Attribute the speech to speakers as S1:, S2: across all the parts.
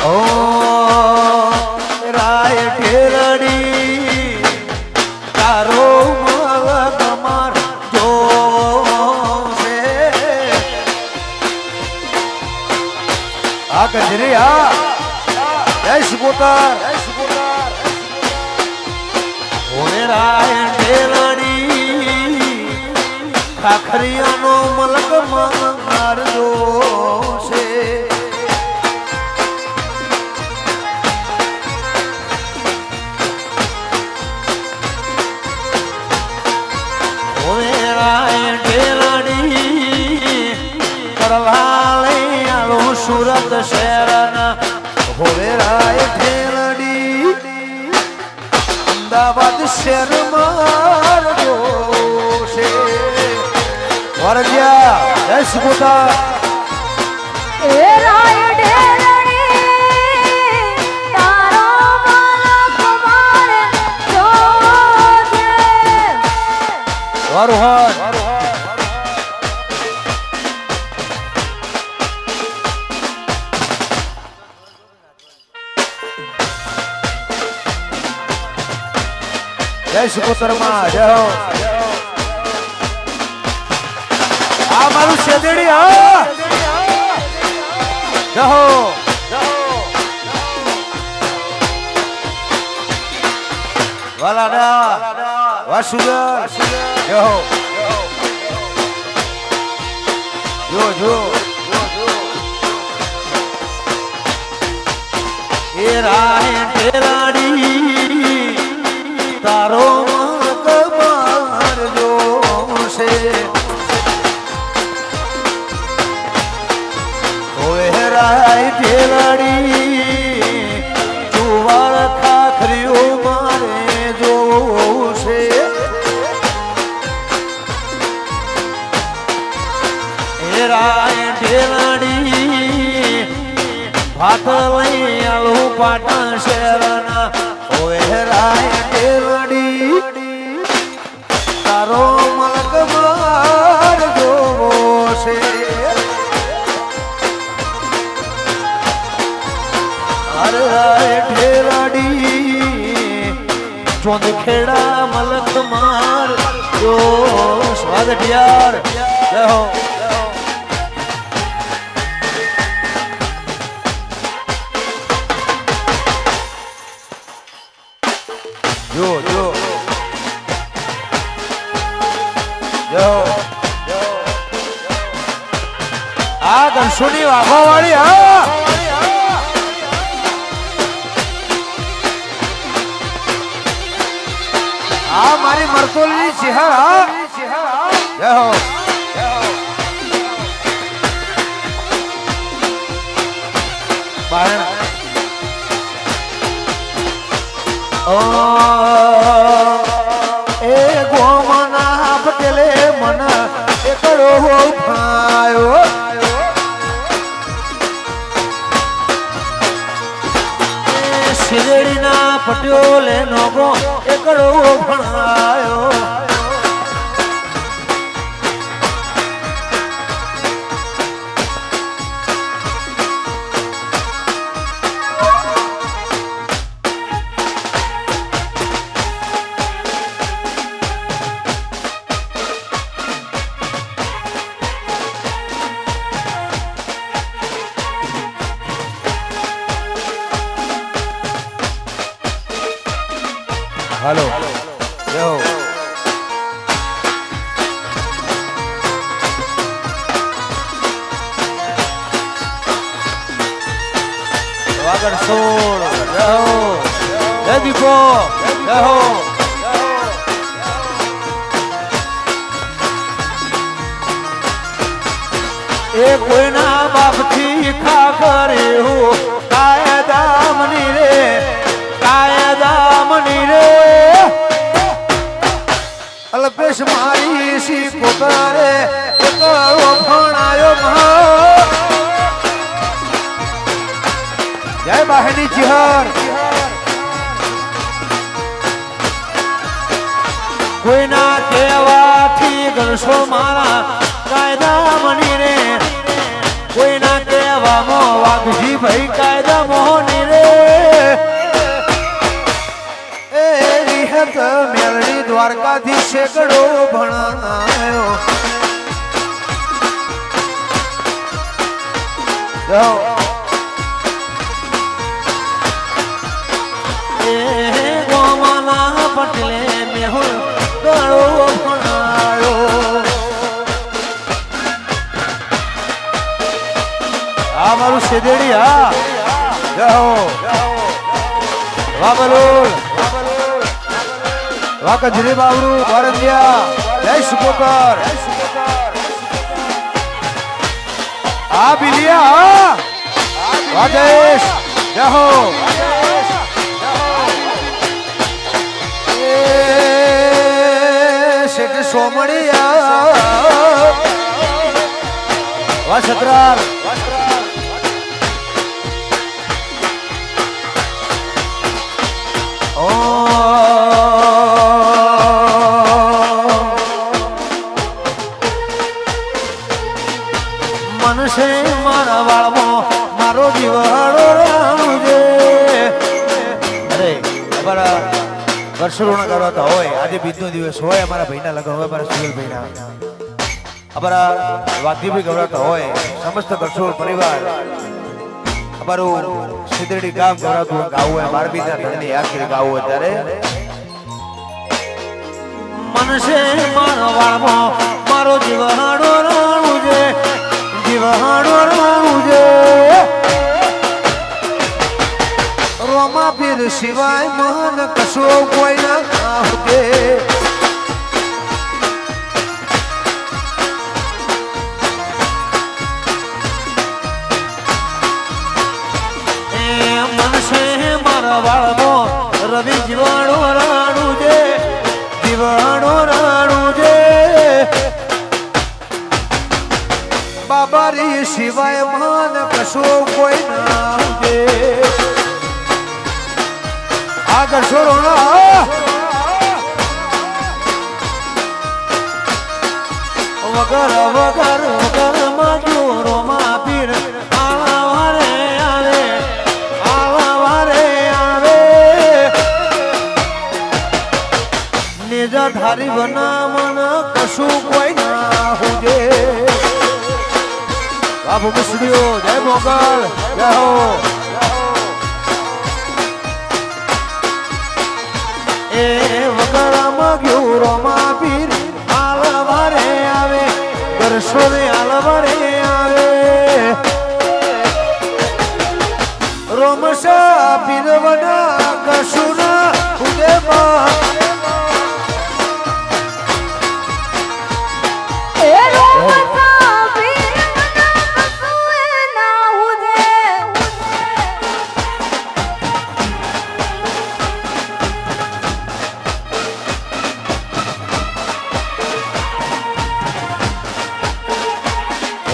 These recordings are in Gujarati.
S1: ઓ, રાય ઢેરડી તારો કમર જો આ ગજરી, આ. જય સુપોતર ઓને રાય ઢેરડી ખાખરિયાનો મલક સુપોતા
S2: એ રાય ઢેરણી તારો મલક મારે જોજે
S1: વરુહન જય સુપોતરમાં જય હો. મારું શેદડી હા જય હો વાલાડા વાસુદર જય હો જો જો. એ તારો રાય ટેલાડી ચુવાળ ખાખરીઓ મારે જોવું છે. એ રાય ઢેલાડી, ભાત લઈ આલુ પાટણ શહેરના. ઓએ રાય ઢેલાડી, તારો ચોંદ ખેડા મલક માર. જો સ્વાદ યાર. જય હો. જો જો. જો આ ઘનસોની વાઘો વાળી હા. આ મારી મરતોલની સિંહણ, હા? જય હો. બારણ. ઓ, એ ગોમના પટેલે મન એકડો ફાયો શિરડીના નો નોગો એકડો ભણાયો. સોળ જય હો જય દીપો જય હો એ કોઈના બાપથી ખા કરે હો કાયદા મની રે કાયદા મની રે. અલ્પેશ મારી સી પોતારે બાહેની ચિહર કોઈના કહેવાથી ગણશો મારા કાયદા મની રે કોઈના કહેવામાં વાઘજી ભાઈ કાયદા મોહની રે એ વિહત મેલડી દ્વારકાથી શેકડો ભણાયો સેદેડી હા. જય હો. વાબલુલ વાહ કજરી બાવરું વારંદિયા જય સુપોકર આ બિલિયા, હા. જય હો. સોમણિયા. વાહ છત્રાલ મનસે મારા વાળમાં. મારો જીવાડો રાણુજે અરે, અમારા વર્ષરૂણ કરવાતા હોય. આજે બીજનો દિવસ હોય, અમારા ભાઈના લગ્ન હોય, અમારા સુરેલ ભાઈના. અમારા વાદ્યભી ગવડાતા હોય. સમસ્ત વર્ષો પરિવાર. અમારું સિદ્ધડી ગામ ગવડાતું ગાવું હોય બારબીના ધનની યાદ કરી ગાવું હોય ત્યારે. મનસે મારો વાળમો, મારો જીવાડો રાણું રાણું છે રોમા પીર સિવાય મન કશો કોઈ ના વાળમો રવિ જીવાણો રાણું જે જીવાણો રાણું બાબારી સિવાય માન કશો કોઈ ના આવજે આગળ છોડો ના. વગર વગર વગર માગ્યો રોમા પીર આવા વારે આવે, આવા વારે આવે. નિજા ધારી બનામણ કશું કોઈ બાબુ મિશ્રીઓ જય મોગલ જય હો.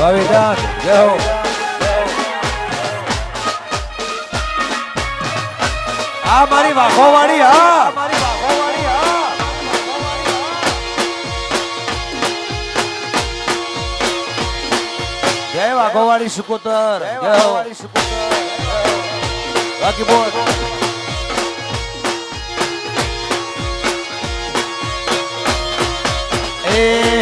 S1: રવિદાન જય હો આ મારી વાખો વાળી હા મારી વાઘો વાળી હા જય વાઘો વાળી સુકોતર જય હો બાકી બોલ એ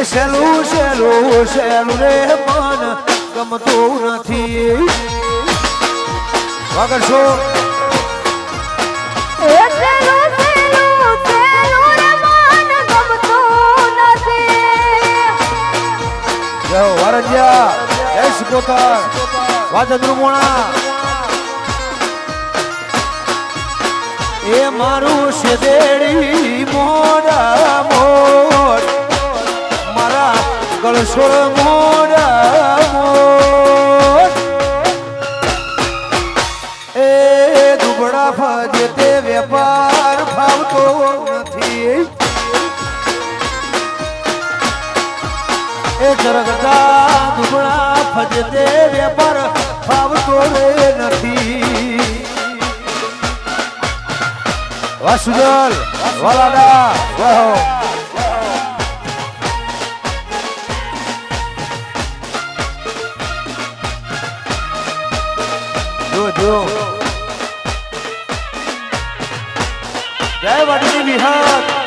S1: એ સહેલું સહેલું સહેલું રે પણ ગમતું નથી. વગર હો વારંજ્યા જય સુકોતર વાજદ્રુ મોણા એ મારું શેદેડી મોડા મોડ મારા ગળસોળ મોડા એ દુબળા ફજે તે વેપાર ફાવતો નથી. એ જરગતા દુબળા ફજતે વેપાર ફાવતો નથી. વાસુદલ વાલાડા જય વધ્યો જય વાડીની વિહાર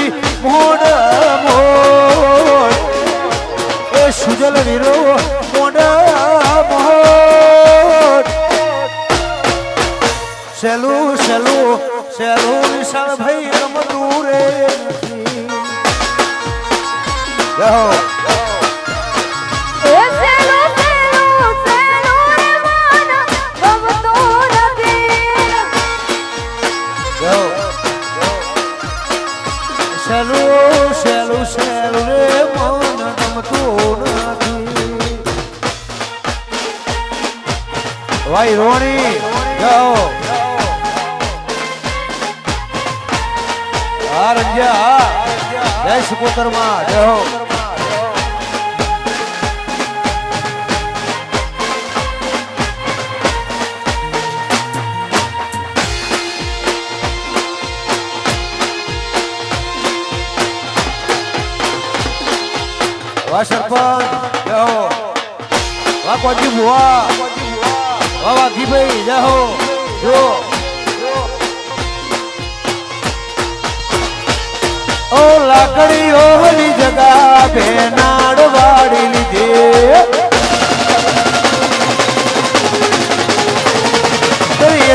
S1: ભાઈ મોડ મોડ. એ સુજલ વીરો, મોડ મોડ. સેલું સેલું સેલું વિશાળ ભાઈ રમતું રે
S2: સેલું સેલું રે, મન ગમતું નથી.
S1: ભાઈ રોણી, જાઓ. હા રંજા જય સુકોતરમાં જય હો વાહ સરપંચ જય હો વાહ કોજી ભુવા વાહ વાહ ઘીભાઈ જય હો જો ઓ લાકડી ઓલી જગા બેનાડ વાળી લીધે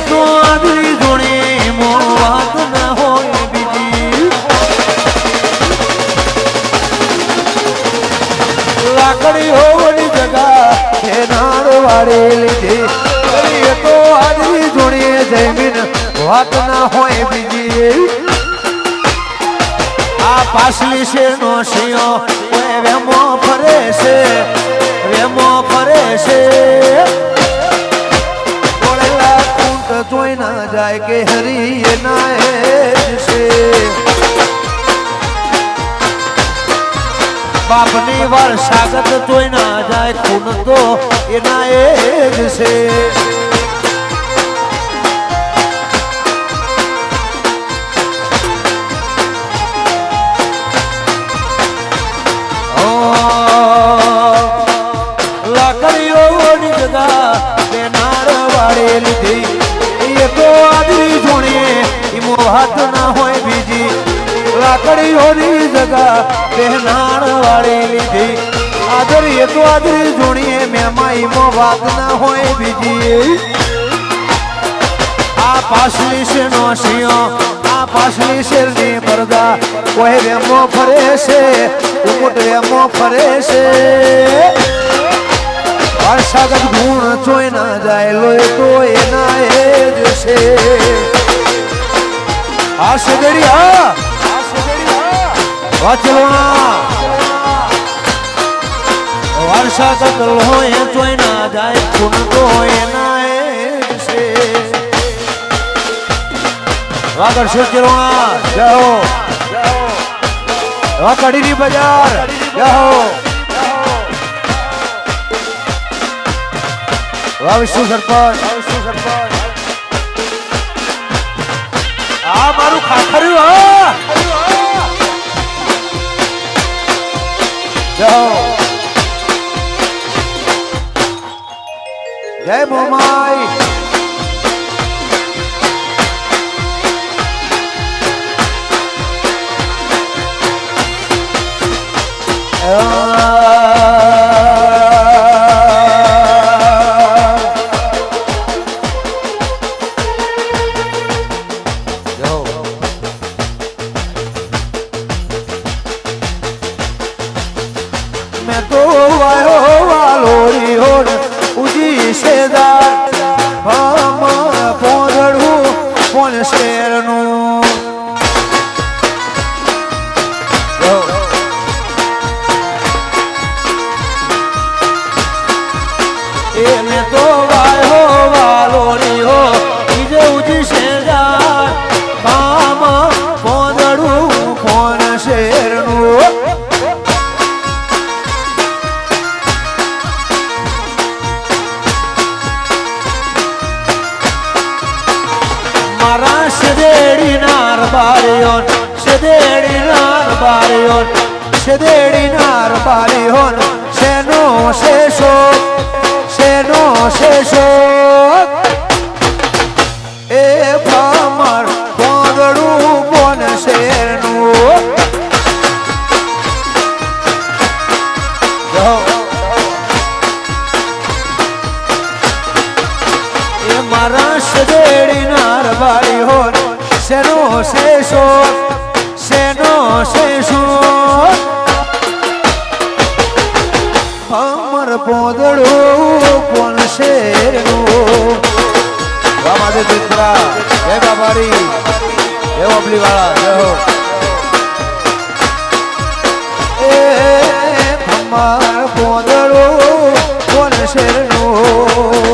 S1: તો આદરી ધોણી મો વાત લાકડીઓ હોવડી જગા બેનાડ વાળી લીધી. એ તો આજની જોડીએ જમીન વાત ના હોય બીજી. આ પાછલી છે નો શિયો વેમો ફરે છે, વેમો ફરે છે. જોઈ ના જાય કે હરી ના છે. બાપની વાર સાગત જોઈ ના જાય, ખૂન તો એના એ જ છે. બેનાર વાળે લીધી. એ તો આદરી લાકડીઓની જગા બેનાર વાળે લીધી આદરી એ તો આદરી જોણીએ મેમાં ઈમો વાત ના હોય બીજી આ પાછલી છે નો સિંહો આ પાછલી શેરની પરદા કોઈ વેમો ફરે છે ઉમટ વેમો ફરે છે વારસાગત ગુણ જોઈ ના જાય લોહી તો એના એ જ છે આ સગડી હા વાચલોણા વારસાગત લોહી જોઈ ના જાય ગુણ તો એના એ છે વાગડ શેરચિરોણા જય બજાર જય હો વાહ વિષ્ણુ સરપંચ આ મારું ખાખર્યું હો જય મોમાઈ Cesar. Cesar. મારા સદેડી નાર બારીઓન સદેડી નાર બારિયોન સદેડી નાર બારીઓન શેનો શેષો શેનો શેષો સજેડી નારવાળી હોત શેનો હશે શોધ શેનો હશે શોધ અમર પોદળું કોણ શેરનું. બાબાજી દીકરા જય બાબારી જય બાબલીવાળા જય હો. એ અમાર પોદળું કોણ શેરનું.